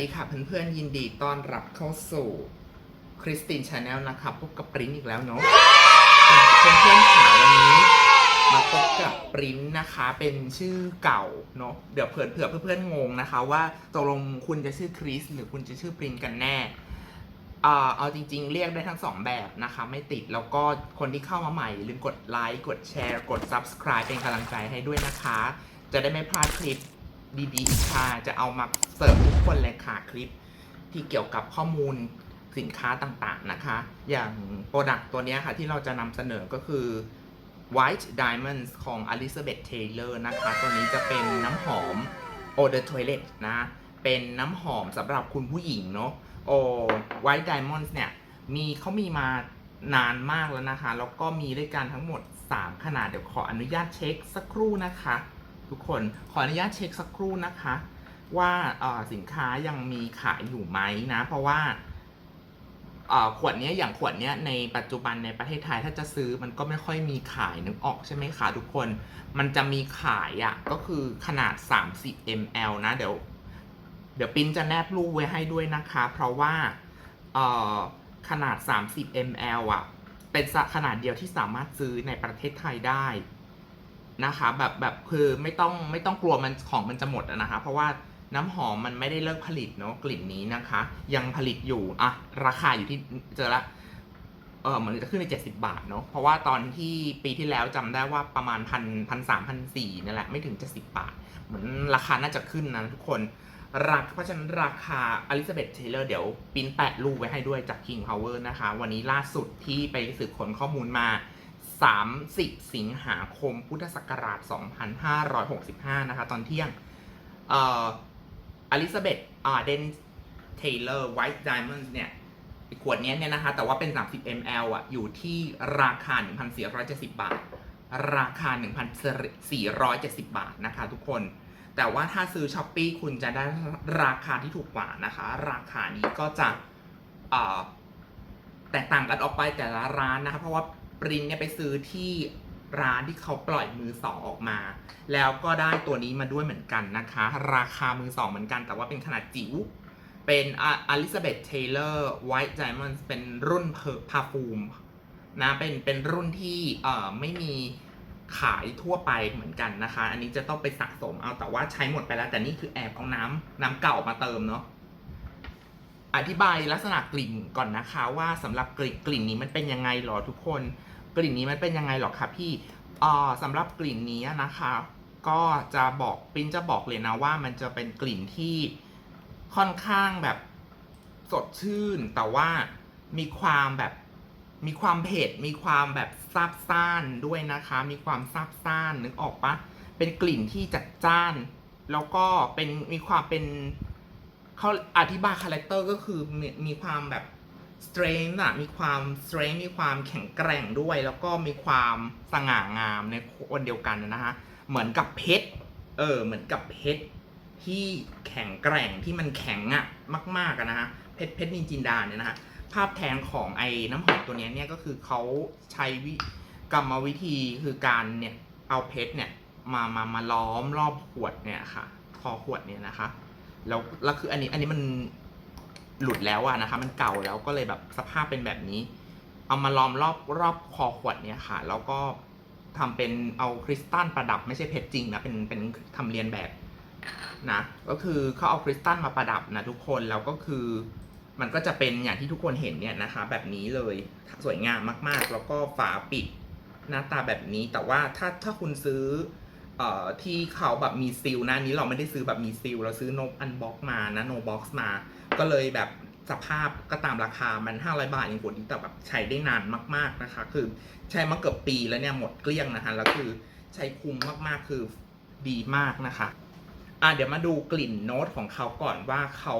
ดีค่ะเพื่อนๆยินดีต้อนรับเข้าสู่คริสตินชาแนลนะคะพบกับปริ้นอีกแล้วเนาะเพื่อนๆขาวันนี้มาพบกับปริ้นนะคะเป็นชื่อเก่าเนาะเดี๋ยวเผื่อเผื่อเพื่อนๆงงนะคะ ว่าตกลงคุณจะชื่อคริสหรือคุณจะชื่อปริ้นกันแน่เอาจริงๆ เรียกได้ทั้งสองแบบนะคะ ไม่ติดแล้วก็คนที่เข้ามาใหม่ลืมกดไลค์กดแชร์ กด subscribe เป็นกำลังใจให้ด้วยนะคะ จะได้ไม่พลาดคลิป ดีๆค่ะจะเอามาเสิร์ฟทุกคนเลยค่ะคลิป ที่เกี่ยวกับข้อมูลสินค้าต่างๆนะคะ อย่างโปรดักต์ตัวนี้ค่ะที่เราจะนำเสนอก็คือ White Diamonds ของ Elizabeth Taylor นะคะ ตัวนี้จะเป็นน้ำหอม Eau de toilet นะ เป็นน้ำหอมสำหรับคุณผู้หญิงเนาะโอ White Diamonds เนี่ย มีเขามีมานานมากแล้วนะคะ แล้วก็มีด้วยกันทั้งหมด 3 ขนาด เดี๋ยวขออนุญาตเช็คสักครู่นะคะ ทุกคนขออนุญาตเช็คสักครู่นะคะ ว่าสินค้ายังมีขายอยู่ไหมนะ เพราะว่าขวดนี้อย่างขวดนี้ในปัจจุบันในประเทศไทยถ้าจะซื้อมันก็ไม่ค่อยมีขายนึกออกใช่ไหมคะทุกคน มันจะมีขายอะ่ะก็คือขนาด 30 ml นะเดี๋ยว เดี๋ยวปินจะแนบรูปไว้ให้ด้วยนะคะ เพราะว่าขนาด 30 ml อะเป็นขนาดเดียวที่สามารถซื้อในประเทศไทยได้ นะคะแบบแบบคือไม่ต้องไม่ต้องกลัวมันของมันจะหมดนะคะ เพราะว่าน้ำหอมมันไม่ได้เลิกผลิตเนาะกลิ่นนี้นะคะ ยังผลิตอยู่อะราคาอยู่ที่เจอละเออเหมันจะขึ้นใน70 บาทเนาะเพราะว่าตอนที่ปีที่แล้วจำได้ว่าประมาณพันพันสามพันสี่นั่นแหละไม่ถึง 70 บาท เหมือนราคาน่าจะขึ้นนะทุกคนราเพราะฉะนั้นราคาอลิซาเบธเทเลอร์เดี๋ยวปิ้นแปะรูปไว้ให้ด้วยจาก King Power นะคะ วันนี้ล่าสุดที่ไปสืบค้นข้อมูลมา 30 สิงหาคม พุทธศักราช 2565 นะคะ ตอนเที่ยงเอ่ออลิซาเบธอาร์เดนเทเลอร์ไวท์ไดมอนด์เนี่ยขวดนี้เนี่ยนะคะ แต่ว่าเป็น 30 ml อะ อยู่ที่ราคา 1,470 บาท ราคา 1,470 บาทนะคะทุกคน แต่ว่าถ้าซื้อช้อปปีคุณจะได้ราคาที่ถูกกว่านะคะ ราคานี้ก็จะแตกต่างกันออกไปแต่ละร้านนะคะ เพราะว่า ปรินเนี่ยไปซื้อที่ร้านที่เขาปล่อยมือสองออกมา แล้วก็ได้ตัวนี้มาด้วยเหมือนกันนะคะ ราคามือสองเหมือนกัน แต่ว่าเป็นขนาดจิ๋ว เป็นอลิซาเบธเทเลอร์ไวท์ไดมอนด์เป็นรุ่นเพอร์พาฟูมนะเป็นเป็นรุ่นที่เอ่อไม่มีขายทั่วไปเหมือนกันนะคะ อันนี้จะต้องไปสะสมเอาแต่ว่าใช้หมดไปแล้ว แต่นี่คือแอบเอาน้ำน้ำเก่ามาเติมเนาะ อธิบายลักษณะกลิ่นก่อนนะคะ ว่าสำหรับกลิ่นกลิ่นนี้มันเป็นยังไงหรอทุกคน กลิ่นนี้มันเป็นยังไงหรอคะพี่อ่าสำหรับกลิ่นนี้นะคะ ก็จะบอกปิ้นจะบอกเลยนะว่ามันจะเป็นกลิ่นที่ค่อนข้างแบบสดชื่น แต่ว่ามีความแบบมีความเผ็ดมีความแบบซาบซ่านด้วยนะคะ มีความซาบซ่านนึกออกปะเป็นกลิ่นที่จัดจ้าน แล้วก็เป็นมีความเป็น เขาอธิบายคาแรคเตอร์ก็คือมีมีความแบบ strength อะมีความ strength มีความแข็งแกร่งด้วย แล้วก็มีความสง่างามในวันเดียวกันนะฮะ เหมือนกับเพชร เออ เหมือนกับเพชรที่แข็งแกร่งที่มันแข็งอะมากๆอะนะฮะ เพชรเพชรนินจินดาเนี่ยนะฮะ ภาพแทนของไอ้น้ำหอมตัวนี้เนี่ยก็คือเขาใช้วิกรรมวิธีคือการเนี่ยเอาเพชรเนี่ยมามามาล้อมรอบขวดเนี่ยค่ะ คอขวดเนี่ยนะคะ แล้วแล้วคืออันนี้อันนี้มันหลุดแล้วอะนะคะ มันเก่าแล้วก็เลยแบบสภาพเป็นแบบนี้ เอามาล้อมรอบรอบคอขวดเนี่ยค่ะ แล้วก็ทำเป็นเอาคริสตัลประดับไม่ใช่เพชรจริงนะเป็นเป็นทำเรียนแบบนะก็คือเขาเอาคริสตัลมาประดับนะทุกคนแล้วก็คือ มันก็จะเป็นอย่างที่ทุกคนเห็นเนี่ยนะคะ แบบนี้เลยสวยงามมากๆ แล้วก็ฝาปิดหน้าตาแบบนี้แต่ว่าถ้าถ้าคุณซื้อ เอ่อที่เขาแบบมีซีลนะนี้เราไม่ได้ซื้อแบบมีซีลเราซื้อโนอันบ็อกมานะโนบ็อกมา ก็เลยแบบสภาพก็ตามราคามัน 500 บาทเองกว่านี้แต่แบบใช้ได้นานมาก ๆนะคะ คือใช้มาเกือบปีแล้วเนี่ยหมดเกลี้ยงนะคะแล้วคือใช้คุ้มมากๆคือดีมากนะคะอะเดี๋ยวมาดูกลิ่นโน้ตของเขาก่อนว่าเขา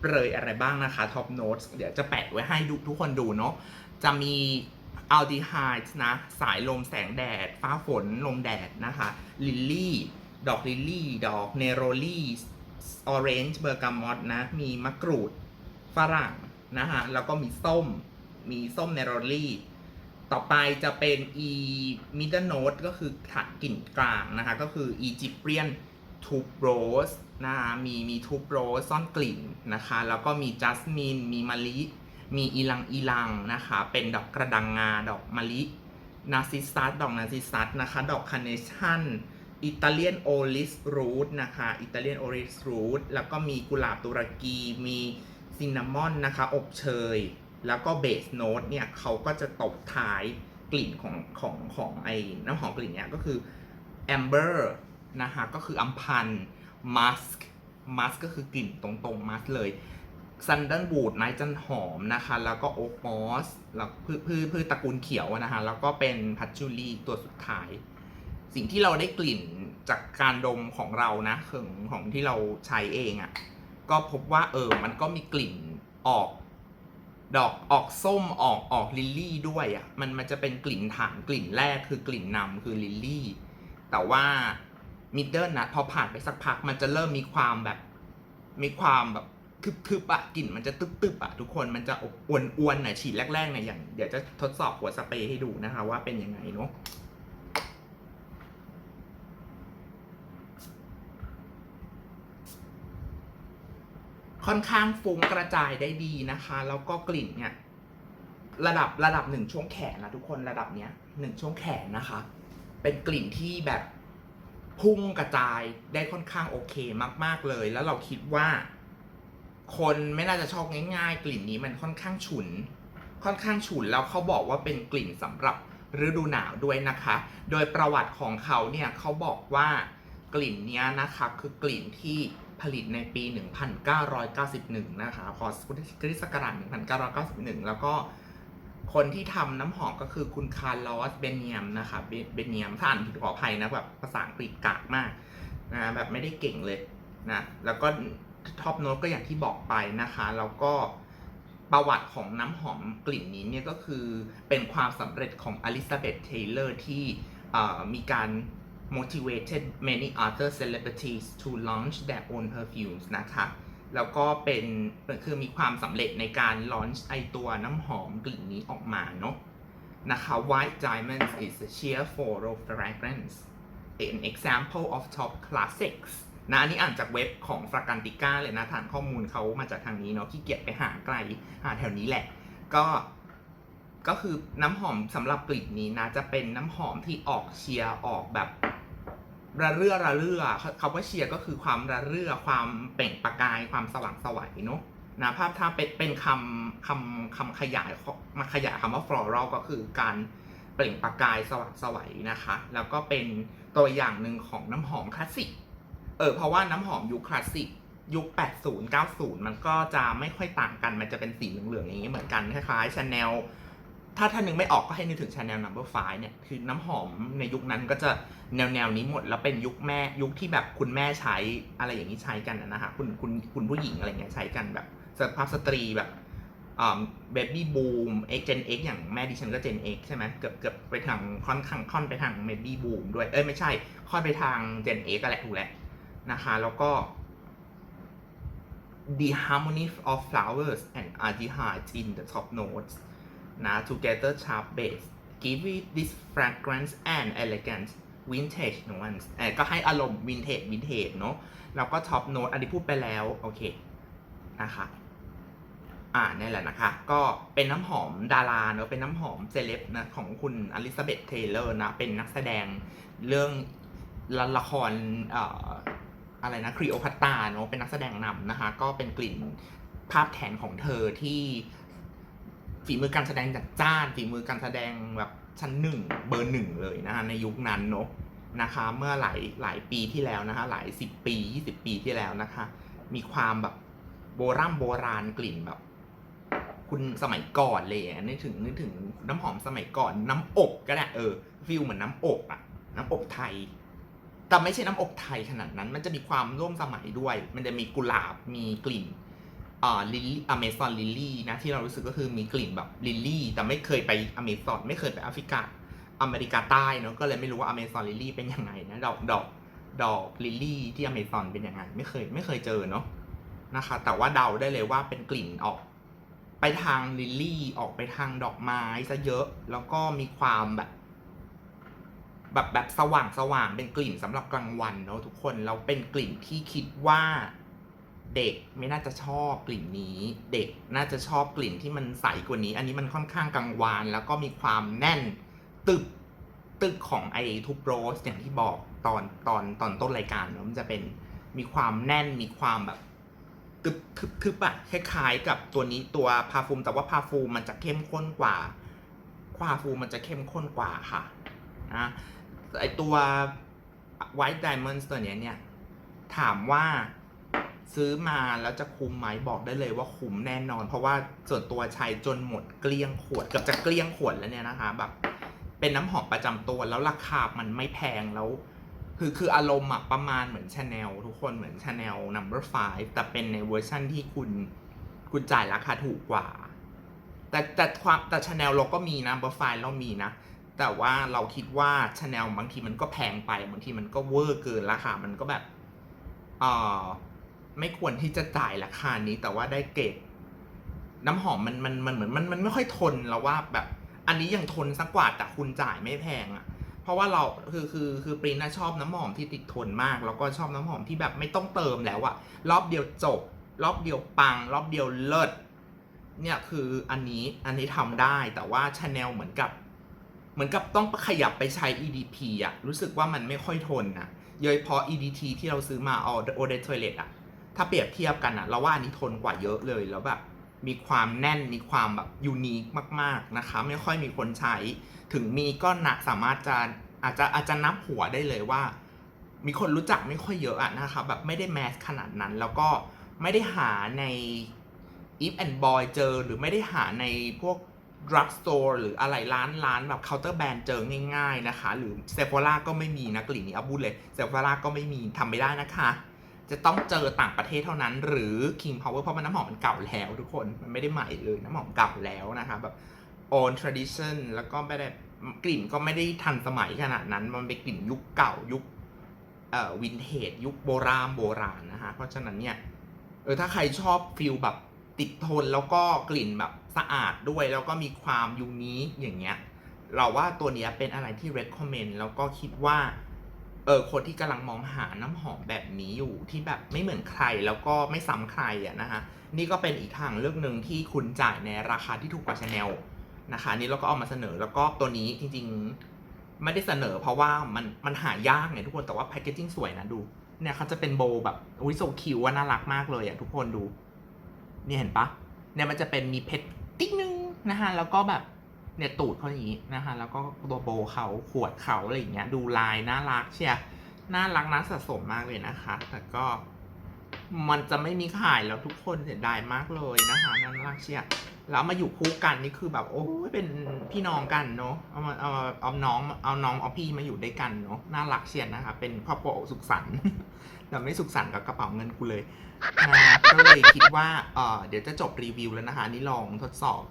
เปรยอะไรบ้างนะคะท็อปโน้ตเดี๋ยวจะแปะไว้ให้ดูทุกคนดูเนาะจะมี อัลดีไฮด์นะ สายลมแสงแดด ฟ้าฝนลมแดดนะคะ ลิลลี่ ดอกลิลลี่ ดอกเนโรลี่ออเรนจ์เบอร์กามอตนะ มีมะกรูดฝรั่งนะฮะแล้วก็มีส้ม มีส้มเนโรลี่ต่อไปจะเป็น e middle note ก็คือถัดกลิ่นกลางนะคะ ก็คือ Egyptian ทูบโรสนะคะมีมีทูบโรสซ่อนกลิ่นนะคะ แล้วก็มีจัสมินมีมะลิ มีอีลังอีลังนะคะ เป็นดอกกระดังงา ดอกมะลินาซิสตัสดอกนาซิสตัสนะคะ ดอกคาร์เนชั่นอิตาเลียนโอลิสรูทนะคะ อิตาเลียนโอลิสรูทแล้วก็มีกุหลาบตุรกี มีซินนามอนนะคะ อบเชย แล้วก็เบสโน t เนี่ยเขาก็จะตบท้ายกลิ่นของของของไอ้น้ำหอมกลิ่นเนี่ยก็คือแอมเบอร์นะคะ ก็คืออัมพันมัสก์มัสก็คือกลิ่นตรงๆมัสเลย ซันเดนบูดไม้จันหอมนะคะ แล้วก็โอ๊กมอสแล้วพืชพืชพืชตระกูลเขียวนะคะ แล้วก็เป็นพัชจูรีตัวสุดท้าย สิ่งที่เราได้กลิ่นจากการดมของเรานะของของที่เราใช้เองอะ่ะ ก็พบว่าเออมันก็มีกลิ่นออกดอกออกส้มออกออกลิลลี่ด้วยอะ่ะมันมันจะเป็นกลิ่นฐานกลิ่นแรกคือกลิ่นนำคือลิลลี่ แต่ว่ามิดเดิลนะพอผ่านไปสักพักมันจะเริ่มมีความแบบมีความแบบ ทึบๆอะกลิ่นมันจะตึบๆอะทุกคนมันจะอบอวนๆหน่อยฉีดแรกๆเนี่ยอย่างเดี๋ยวจะทดสอบหัวสเปรย์ให้ดูนะคะ ว่าเป็นยังไงเนาะค่อนข้างฟุ้งกระจายได้ดีนะคะ แล้วก็กลิ่นเนี่ย ระดับระดับหนึ่งช่วงแขนนะทุกคนระดับเนี้ยหนึ่งช่วงแขนนะคะ เป็นกลิ่นที่แบบพุ่งกระจายได้ค่อนข้างโอเคมาก ๆเลย แล้วเราคิดว่า คนไม่น่าจะชอบง่าย ๆ กลิ่นนี้มันค่อนข้างฉุน ค่อนข้างฉุนแล้วเขาบอกว่าเป็นกลิ่นสำหรับฤดูหนาวด้วยนะคะ โดยประวัติของเขาเนี่ยเขาบอกว่ากลิ่นนี้นะคะคือกลิ่นที่ผลิตในปี 1991 นะคะพศพุทธศักราช1991 แล้วก็คนที่ทำน้ำหอมก็คือคุณคาร์ลอสเบเนียมนะคะเบเบเนียมถ้าอ่านผิดขออภัยนะแบบภาษาอังกฤษกากมากนะแบบไม่ได้เก่งเลยนะแล้วก็ ท็อปโน้ตก็อย่างที่บอกไปนะคะแล้วก็ประวัติของน้ำหอมกลิ่นนี้เนี่ยก็คือเป็นความสำเร็จของอลิซาเบธเทย์เลอร์ที่มีการ motivated many other celebrities to launch their own perfumes นะคะแล้วก็เป็นคือมีความสำเร็จในการ launch ไอตัวน้ำหอมกลิ่นนี้ออกมาเนาะนะคะ White Diamonds is a sheer floral fragrance an example of top classics นะอันนี้อ่านจากเว็บของ Fragrantica เลยนะฐานข้อมูลเขามาจากทางนี้เนาะขี้เกียจไปหาไกลหาแถวนี้แหละ ก็ก็คือน้ำหอมสำหรับกลิ่นนี้นะ จะเป็นน้ำหอมที่ออกเชียร์ออกแบบระเรื่อระเรื่อคำว่าเชียร์ก็คือความระเรื่อความเปล่งประกายความสว่างสวัยเนาะนะภาพถ้าเป็นเป็นคำคำคำขยายมาขยายคำว่า floral ก็คือการเปล่งประกายสว่างสวัยนะคะ แล้วก็เป็นตัวอย่างหนึ่งของน้ำหอมคลาสสิก เออเพราะว่าน้ำหอมยุคคลาสสิกยุค 80 90 มันก็จะไม่ค่อยต่างกัน มันจะเป็นสีเหลืองๆอย่างนี้เหมือนกัน คล้ายๆ Chanel ถ้าท่านนึงไม่ออกก็ให้นึกถึง Chanel Number 5เนี่ย คือน้ำหอมในยุคนั้นก็จะแนวแนวๆนี้หมด แล้วเป็นยุคแม่ยุคที่แบบคุณแม่ใช้อะไรอย่างนี้ใช้กันนะฮะคุณคุณคุณผู้หญิงอะไรเงี้ยใช้กันแบบสภาพสตรีแบบเบบี้บูมเอ็กเจนเอ็กอย่างแม่ดิฉันก็เจนเอ็กใช่ไหมเกือบเกือบไปทางค่อนข้างค่อนไปทางเบบี้บูมด้วย เอ้ยไม่ใช่ ค่อนไปทางเจนเอ็กก็แหละถูกแหละ นะคะ แล้วก็ the harmony of flowers and aldehydes in the top notes นะ together sharp base give it this fragrance and elegant vintage nuance เอ่ก็ให้อารมณ์ vintage vintage เนอะแล้วก็ top note อันนี้พูดไปแล้ว โอเค นะคะอ่านี่แหละนะคะ ก็เป็นน้ำหอมดาราเนอะเป็นน้ำหอมเซเลบนะของคุณอลิซาเบธเทเลอร์นะ เป็นนักแสดงเรื่องละละครเอ่อ อะไรนะครีโอพัตตาเนอะเป็นนักแสดงนำนะคะ ก็เป็นกลิ่นภาพแทนของเธอที่ฝีมือการแสดงจัดจ้านฝีมือการแสดงแบบชั้นหนึ่งเบอร์หนึ่งเลยนะคะในยุคนั้นเนอะนะคะเมื่อหลายหลายปีที่แล้วนะคะหลายสิบปียี่สิบปีที่แล้วนะคะ มีความแบบโบราณโบราณกลิ่นแบบ คุณสมัยก่อนเลยนึกถึงนึกถึงน้ำหอมสมัยก่อนน้ำอบก็ได้เออฟิลเหมือนน้ำอบอะน้ำอบไทย แต่ไม่ใช่น้ำอบไทยขนาดนั้น มันจะมีความร่วมสมัยด้วย มันจะมีกุหลาบ มีกลิ่นอ่าลิลลี่อเมซอนลิลลี่นะที่เรารู้สึกก็คือมีกลิ่นแบบลิลลี่ แต่ไม่เคยไปอเมซอนไม่เคยไปแอฟริกา อเมริกาใต้เนาะก็เลยไม่รู้ว่าอเมซอนลิลลี่เป็นยังไงนะดอกดอกดอกลิลลี่ที่อเมซอนเป็นยังไงไม่เคยไม่เคยเจอเนาะนะคะ แต่ว่าเดาได้เลยว่าเป็นกลิ่นออก ไปทางลิลลี่ออกไปทางดอกไม้ซะเยอะ แล้วก็มีความแบบ แบบแบบสว่างสว่างเป็นกลิ่นสำหรับกลางวันเนอะทุกคนเราเป็นกลิ่นที่คิดว่าเด็กไม่น่าจะชอบกลิ่นนี้ เด็กน่าจะชอบกลิ่นที่มันใสกว่านี้ อันนี้มันค่อนข้างกลางวานแล้วก็มีความแน่นตึกตึกของไอทูบโรสอย่างที่บอกตอนตอนตอนต้นรายการเนอะมันจะเป็นมีความแน่นมีความแบบทึบทึบทึบอะคล้ายๆกับตัวนี้ตัวพาฟูมแต่ว่าพาฟูมมันจะเข้มข้นกว่าพาฟูมมันจะเข้มข้นกว่าค่ะนะ ไอตัว White Diamonds ตัวเนี้ยเนี่ย ถามว่าซื้อมาแล้วจะคุ้มไหมบอกได้เลยว่าคุ้มแน่นอน เพราะว่าส่วนตัวใช้จนหมดเกลี้ยงขวดเกับจะเกลี้ยงขวดแล้วเนี่ยนะคะแบบเป็นน้ำหอมประจำตัวแล้วราคามันไม่แพงแล้ว คือคืออารมณ์อะประมาณเหมือนชาแนลทุกคนเหมือนชาแนล number five แต่เป็นในเวอร์ชั่นที่คุณคุณจ่ายราคาถูกกว่า แต่แต่ความแต่ชาแนลเราก็มีนะ number five เรามีนะ แต่ว่าเราคิดว่าชาแนลบางทีมันก็แพงไปบางทีมันก็เวอร์เกินราคา มันก็แบบเออไม่ควรที่จะจ่ายราคานี้ แต่ว่าได้เกรดน้ำหอมมันมันมันเหมือนมันมันไม่ค่อยทนแล้วว่าแบบ อันนี้ยังทนสักกว่าแต่คุณจ่ายไม่แพงอะเพราะว่าเราคือคือคือปรินน่ะชอบน้ำหอมที่ติดทนมาก แล้วก็ชอบน้ำหอมที่แบบไม่ต้องเติมแล้วอะรอบเดียวจบ รอบเดียวปัง รอบเดียวเลิศเนี่ยคืออันนี้อันนี้ทำได้แต่ว่าชาแนลเหมือนกับ เหมือนกับต้องขยับไปใช้ EDP อะรู้สึกว่ามันไม่ค่อยทนนะโดยเฉพาะ EDT ที่เราซื้อมา All o d e Toilet อะถ้าเปรียบเทียบกันอะเราว่าอันนี้ทนกว่าเยอะเลยแล้วแบบมีความแน่นมีความแบบยูนิคมากๆนะคะ ไม่ค่อยมีคนใช้ ถึงมีก็นะสามารถจะอาจจะอาจจะนับหัวได้เลยว่า มีคนรู้จักไม่ค่อยเยอะอะนะครับแบบไม่ได้แมสขนาดนั้น แล้วก็ไม่ได้หาใน if and boy เจอหรือไม่ได้หาในพวก drug store หรืออะไรร้านร้านแบบ counter brand เจอง่ายๆนะคะ หรือ Sephora ก็ไม่มีนะกลิ่นนี้เอาพูดเลย Sephora ก็ไม่มีทำไม่ได้นะคะ จะต้องเจอต่างประเทศเท่านั้น หรือ King Power เพราะมันน้ำหอมมันเก่าแล้วทุกคนมันไม่ได้ใหม่เลยน้ำหอมเก่าแล้วนะคะแบบ own tradition แล้วก็ไม่ได้กลิ่นก็ไม่ได้ทันสมัยขนาดนั้น มันเป็นกลิ่นยุคเก่ายุคเอ่อวินเทจยุคโบราณโบราณนะคะเพราะฉะนั้นเนี่ยเออถ้าใครชอบฟิลแบบ ติดทนแล้วก็กลิ่นแบบสะอาดด้วย แล้วก็มีความยูนิคอย่างเงี้ย เราว่าตัวนี้เป็นอะไรที่ recommend แล้วก็คิดว่าเออคนที่กำลังมองหาน้ำหอมแบบนี้อยู่ที่แบบไม่เหมือนใครแล้วก็ไม่ซ้ำใครอะนะคะนี่ก็เป็นอีกทางเลือกหนึ่งที่คุณจ่ายในราคาที่ถูกกว่าชาแนลนะคะนนี้เราก็เอามาเสนอแล้วก็ตัวนี้จริงๆ ไม่ได้เสนอเพราะว่ามันมันหายากไงทุกคนแต่ว่าแพคเกจิ้งสวยนะดู เนี่ยเขาจะเป็นโบแบบอุ้ยโซคิวว่าน่ารักมากเลยอะทุกคนดู นี่เห็นปะเนี่ยมันจะเป็นมีเพชรติ๊กนึงนะคะแล้วก็แบบเนี่ยตูดเขาอย่างนี้นะคะแล้วก็ตัวโบเขาขวดเขาอะไรอย่างเงี้ยดูลายน่ารักเชียน่ารักน่าสะสมมากเลยนะคะแต่ก็ มันจะไม่มีขายแล้วทุกคนเสียดายมากเลยนะคะน่ารักเชียแล้วมาอยู่คู่กันนี่คือแบบโอ้ยเป็นพี่น้องกันเนาะเอามาเอาเอาน้องเอาน้องเอาพี่มาอยู่ด้วยกันเนาะน่ารักเชียนนะคะเป็นครอบครัวสุขสันต์แต่ไม่สุขสันต์กับกระเป๋าเงินกูเลยก็เลยคิดว่าเออเดี๋ยวจะจบรีวิวแล้วนะคะนี่ลองทดสอบ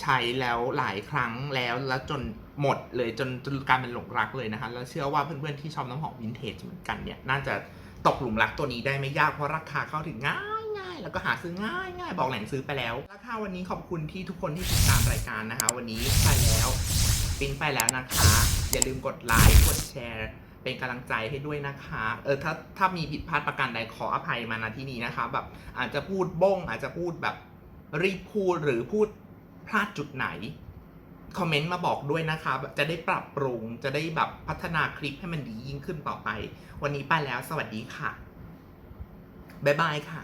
ใช้แล้วหลายครั้งแล้วแล้วจนหมดเลยจนจนการเป็นหลงรักเลยนะคะ แล้วเชื่อว่าเพื่อนๆที่ชอบน้ำหอมวินเทจเหมือนกันเนี่ยน่าจะ ตกหลุมรักตัวนี้ได้ไม่ยากเพราะราคาเข้าถึงง่ายง่ายแล้วก็หาซื้อง่ายง่ายบอกแหล่งซื้อไปแล้วราคาวันนี้ขอบคุณที่ทุกคนที่ติดตามรายการนะคะ วันนี้ไปแล้วปิ้นไปแล้วนะคะ อย่าลืมกดไลค์กดแชร์เป็นกำลังใจให้ด้วยนะคะ เออ ถ้า ถ้ามีผิดพลาดประการใดขออภัยมาณที่นี้นะคะ แบบ อาจจะพูดบ้ง อาจจะพูดแบบ รีบพูดหรือพูดพลาดจุดไหน คอมเมนต์มาบอกด้วยนะคะ จะได้ปรับปรุง จะได้แบบพัฒนาคลิปให้มันดียิ่งขึ้นต่อไป วันนี้ไปแล้ว สวัสดีค่ะ บ๊ายบายค่ะ